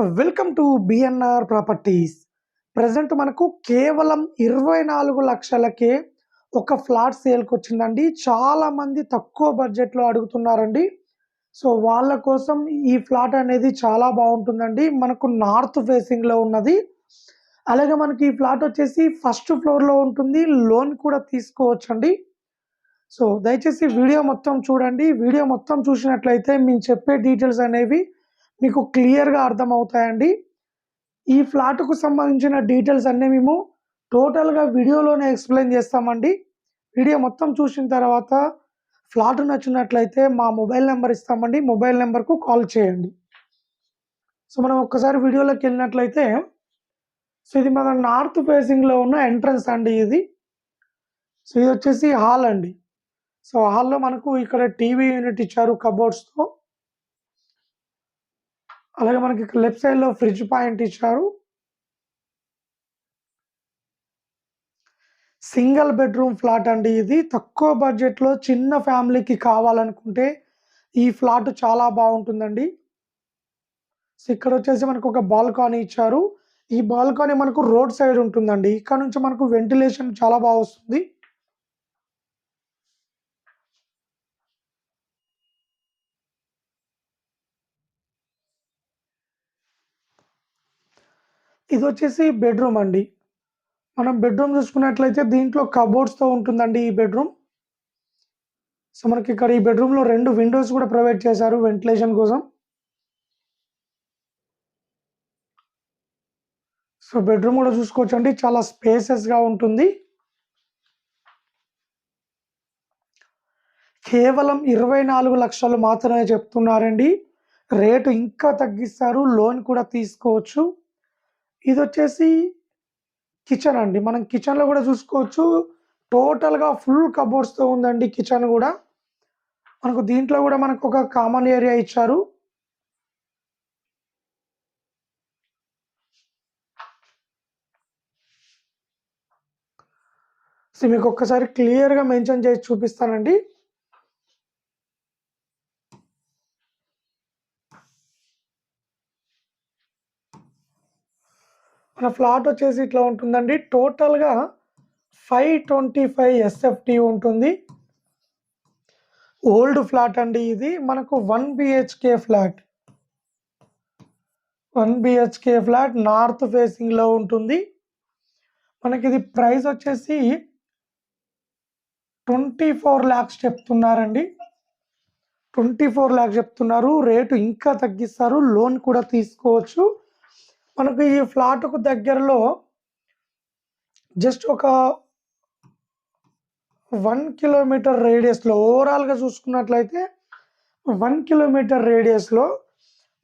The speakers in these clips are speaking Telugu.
Welcome to BNR properties present మనకు కేవలం ఇరవై నాలుగు లక్షలకే ఒక ఫ్లాట్ సేల్కి వచ్చిందండి చాలామంది తక్కువ బడ్జెట్లో అడుగుతున్నారండి. సో వాళ్ళ కోసం ఈ ఫ్లాట్ అనేది చాలా బాగుంటుందండి. మనకు నార్త్ ఫేసింగ్లో ఉన్నది. అలాగే మనకి ఈ ఫ్లాట్ వచ్చేసి ఫస్ట్ ఫ్లోర్లో ఉంటుంది. లోన్ కూడా తీసుకోవచ్చండి. సో దయచేసి వీడియో మొత్తం చూడండి. వీడియో మొత్తం చూసినట్లయితే మేము చెప్పే డీటెయిల్స్ అనేవి మీకు క్లియర్గా అర్థమవుతాయండి. ఈ ఫ్లాట్కు సంబంధించిన డీటెయిల్స్ అన్నీ మేము టోటల్గా వీడియోలోనే ఎక్స్ప్లెయిన్ చేస్తామండి. వీడియో మొత్తం చూసిన తర్వాత ఫ్లాట్ నచ్చినట్లయితే మా మొబైల్ నెంబర్ ఇస్తామండి. మొబైల్ నెంబర్కు కాల్ చేయండి. సో మనం ఒక్కసారి వీడియోలోకి వెళ్ళినట్లయితే సో ఇది మన నార్త్ ఫేసింగ్లో ఉన్న ఎంట్రన్స్ అండి ఇది. సో ఇది వచ్చేసి హాల్ అండి. సో హాల్లో మనకు ఇక్కడ టీవీ యూనిట్ ఇచ్చారు కబోర్డ్స్తో. అలాగే మనకి ఇక్కడ లెఫ్ట్ సైడ్లో ఫ్రిడ్జ్ పాయింట్ ఇచ్చారు. సింగిల్ బెడ్రూమ్ ఫ్లాట్ అండి ఇది. తక్కువ బడ్జెట్లో చిన్న ఫ్యామిలీకి కావాలనుకుంటే ఈ ఫ్లాట్ చాలా బాగుంటుందండి. సో ఇక్కడ వచ్చేసి మనకు ఒక బాల్కానీ ఇచ్చారు. ఈ బాల్కనీ మనకు రోడ్ సైడ్ ఉంటుందండి. ఇక్కడ నుంచి మనకు వెంటిలేషన్ చాలా బాగా వస్తుంది. ఇది వచ్చేసి బెడ్రూమ్ అండి. మనం బెడ్రూమ్ చూసుకున్నట్లయితే దీంట్లో కబోర్డ్స్తో ఉంటుందండి ఈ బెడ్రూమ్ సో మనకి ఇక్కడ ఈ బెడ్రూమ్లో రెండు విండోస్ కూడా ప్రొవైడ్ చేశారు వెంటిలేషన్ కోసం. సో బెడ్రూమ్ కూడా చూసుకోవచ్చు అండి చాలా స్పేసెస్గా ఉంటుంది. కేవలం ఇరవై నాలుగు లక్షలు మాత్రమే చెప్తున్నారండి. రేటు ఇంకా తగ్గిస్తారు. లోన్ కూడా తీసుకోవచ్చు. ఇది వచ్చేసి కిచెన్ అండి. మనం కిచెన్లో కూడా చూసుకోవచ్చు. టోటల్గా ఫుల్ కబోర్డ్స్తో ఉందండి కిచెన్ కూడా. మనకు దీంట్లో కూడా మనకు ఒక కామన్ ఏరియా ఇచ్చారు. సో మీకు ఒక్కసారి క్లియర్గా మెన్షన్ చేసి చూపిస్తానండి. మన ఫ్లాట్ వచ్చేసి ఇట్లా ఉంటుందండి. టోటల్గా ఫైవ్ ట్వంటీ ఫైవ్ ఎస్ఎఫ్టీ ఉంటుంది. ఓల్డ్ ఫ్లాట్ అండి ఇది. మనకు one BHK flat one BHK flat north ఫేసింగ్లో ఉంటుంది. మనకి ఇది ప్రైస్ వచ్చేసి ట్వంటీ ఫోర్ ల్యాక్స్ చెప్తున్నారండి. ట్వంటీ ఫోర్ ల్యాక్స్ చెప్తున్నారు. రేటు ఇంకా తగ్గిస్తారు. లోన్ కూడా తీసుకోవచ్చు. మనకు ఈ ఫ్లాట్కు దగ్గరలో జస్ట్ ఒక వన్ కిలోమీటర్ రేడియస్లో ఓవరాల్గా చూసుకున్నట్లయితే వన్ కిలోమీటర్ రేడియస్లో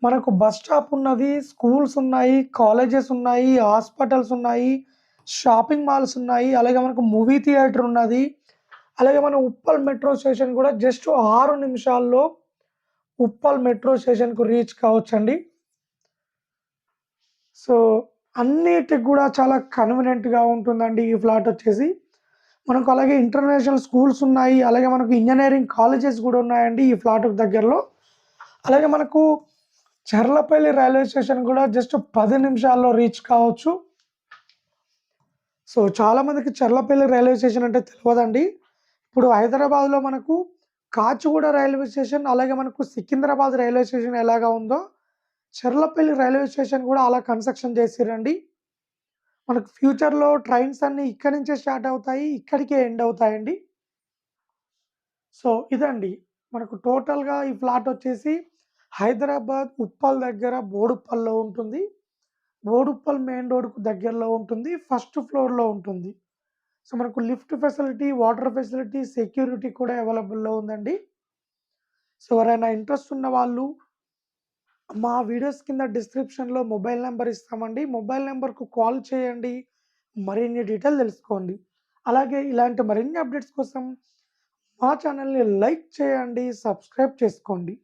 మనకు బస్ స్టాప్ ఉన్నది స్కూల్స్ ఉన్నాయి కాలేజెస్ ఉన్నాయి హాస్పిటల్స్ ఉన్నాయి షాపింగ్ మాల్స్ ఉన్నాయి అలాగే మనకు మూవీ థియేటర్ ఉన్నది అలాగే మన ఉప్పల్ మెట్రో స్టేషన్ కూడా జస్ట్ ఆరు నిమిషాల్లో ఉప్పల్ మెట్రో స్టేషన్కు రీచ్ కావచ్చండి. సో అన్నిటికి కూడా చాలా కన్వీనియంట్గా ఉంటుందండి ఈ ఫ్లాట్ వచ్చేసి. మనకు అలాగే ఇంటర్నేషనల్ స్కూల్స్ ఉన్నాయి. అలాగే మనకు ఇంజనీరింగ్ కాలేజెస్ కూడా ఉన్నాయండి ఈ ఫ్లాట్ దగ్గరలో. అలాగే మనకు చర్లపల్లి రైల్వే స్టేషన్ కూడా జస్ట్ పది నిమిషాల్లో రీచ్ కావచ్చు. సో చాలామందికి చర్లపల్లి రైల్వే స్టేషన్ అంటే తెలియదండి ఇప్పుడు హైదరాబాద్లో మనకు కాచిగూడ రైల్వే స్టేషన్ అలాగే మనకు సికింద్రాబాద్ రైల్వే స్టేషన్ ఎలాగా ఉందో చెర్లపల్లి రైల్వే స్టేషన్ కూడా అలా కన్స్ట్రక్షన్ చేసిరండి. మనకు ఫ్యూచర్లో ట్రైన్స్ అన్నీ ఇక్కడి నుంచే స్టార్ట్ అవుతాయి ఇక్కడికే ఎండ్ అవుతాయండి. సో ఇదండి. మనకు టోటల్గా ఈ ఫ్లాట్ వచ్చేసి హైదరాబాద్ ఉప్పల్ దగ్గర బోడుప్పల్లో ఉంటుంది. బోడుప్పల్ మెయిన్ రోడ్కు దగ్గరలో ఉంటుంది. ఫస్ట్ ఫ్లోర్లో ఉంటుంది. సో మనకు lift facility water facility security కూడా అవైలబుల్లో ఉందండి. సో ఎవరైనా ఇంట్రెస్ట్ ఉన్న వాళ్ళు మా వీడియోస్ కింద డిస్క్రిప్షన్లో మొబైల్ నెంబర్ ఇస్తామండి. మొబైల్ నెంబర్కు కాల్ చేయండి. మరిన్ని డీటెయిల్ తెలుసుకోండి. అలాగే ఇలాంటి మరిన్ని అప్డేట్స్ కోసం మా ఛానల్ని లైక్ చేయండి సబ్స్క్రైబ్ చేసుకోండి.